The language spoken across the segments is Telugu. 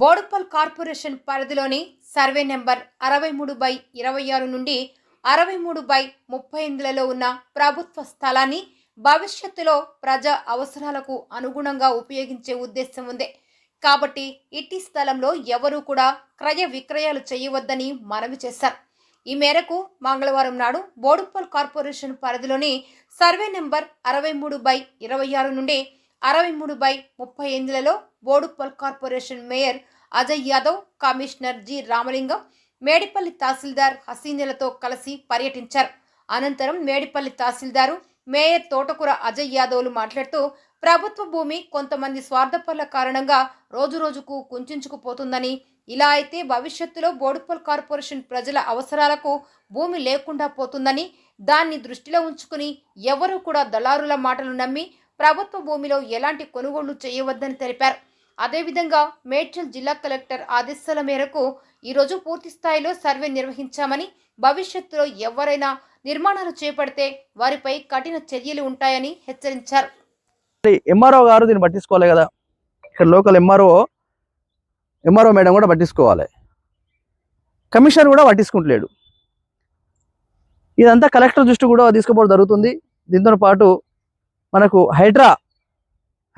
బోడుప్పల్ కార్పొరేషన్ పరిధిలోని సర్వే నెంబర్ అరవై మూడు బై ఇరవై ఆరు నుండి అరవై మూడు బై ముప్పై ఎనిమిదిలలో ఉన్న ప్రభుత్వ స్థలాన్ని భవిష్యత్తులో ప్రజా అవసరాలకు అనుగుణంగా ఉపయోగించే ఉద్దేశం ఉంది. కాబట్టి ఇట్టి స్థలంలో ఎవరూ కూడా క్రయ విక్రయాలు చేయవద్దని మనవి చేశారు. ఈ మేరకు మంగళవారం నాడు బోడుప్పల్ కార్పొరేషన్ పరిధిలోని సర్వే నెంబర్ అరవై మూడు బై ఇరవై ఆరు నుండి అరవై మూడు బై ముప్పై ఎనిమిదిలలో Boduppal corporation mayor Ajay Yadav commissioner G Ramalingam Medipalli తహసీల్దార్ హసీనలతో కలిసి పర్యటించారు. అనంతరం మేడిపల్లి తహసీల్దారు మేయర్ తోటకూర అజయ్ యాదవ్లు మాట్లాడుతూ ప్రభుత్వ భూమి కొంతమంది స్వార్థపరుల కారణంగా రోజురోజుకు కుంచుకుపోతుందని ఇలా అయితే భవిష్యత్తులో బోడుపల్ కార్పొరేషన్ ప్రజల అవసరాలకు భూమి లేకుండా పోతుందని దాన్ని దృష్టిలో ఉంచుకుని ఎవరూ కూడా దళారుల మాటలు నమ్మి ప్రభుత్వ భూమిలో ఎలాంటి కొనుగోళ్ళు చేయవద్దని తెలిపారు. అదేవిధంగా మేడ్చల్ జిల్లా కలెక్టర్ ఆదేశాల మేరకు ఈరోజు పూర్తి స్థాయిలో సర్వే నిర్వహించామని భవిష్యత్తులో ఎవరైనా నిర్మాణాలు చేపడితే వారిపై కఠిన చర్యలు ఉంటాయని హెచ్చరించారు. ఎంఆర్ఓ గారు దీన్ని పట్టించుకోవాలి కదా? ఇక్కడ లోకల్ ఎంఆర్ఓ ఎంఆర్ఓ మేడం కూడా పట్టించుకోవాలి. కమిషనర్ కూడా పట్టించుకుంటలేడు. ఇదంతా కలెక్టర్ దృష్టి కూడా తీసుకోవడం జరుగుతుంది. దీంతో పాటు మనకు హైడ్రా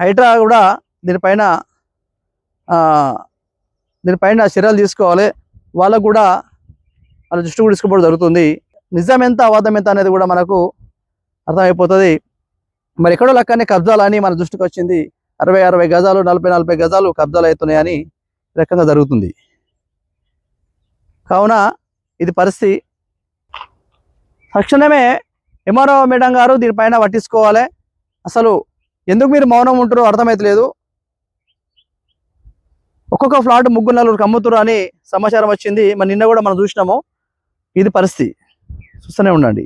హైడ్రా కూడా దీనిపైన దీనిపైన చర్యలు తీసుకోవాలి. వాళ్ళకు కూడా వాళ్ళ దృష్టి కూడా జరుగుతుంది. నిజం ఎంత అవాదం ఎంత అనేది కూడా మనకు అర్థమైపోతుంది. మరి ఎక్కడో లెక్కనే కబ్జాలు అని మన దృష్టికి వచ్చింది. అరవై అరవై గజాలు నలభై నలభై గజాలు కబ్జాలు అవుతున్నాయని రకంగా జరుగుతుంది. కావున ఇది పరిస్థితి. తక్షణమే ఎంఆర్ఓ మేడం గారు దీనిపైన పట్టించుకోవాలి. అసలు ఎందుకు మీరు మౌనం ఉంటారో అర్థమైతలేదు. ఒక్కొక్క ఫ్లాట్ ముగ్గురు నలుగురికి అమ్ముతురు అని సమాచారం వచ్చింది. మరి నిన్న కూడా మనం చూసినాము. ఇది పరిస్థితి. చూస్తూనే ఉండండి.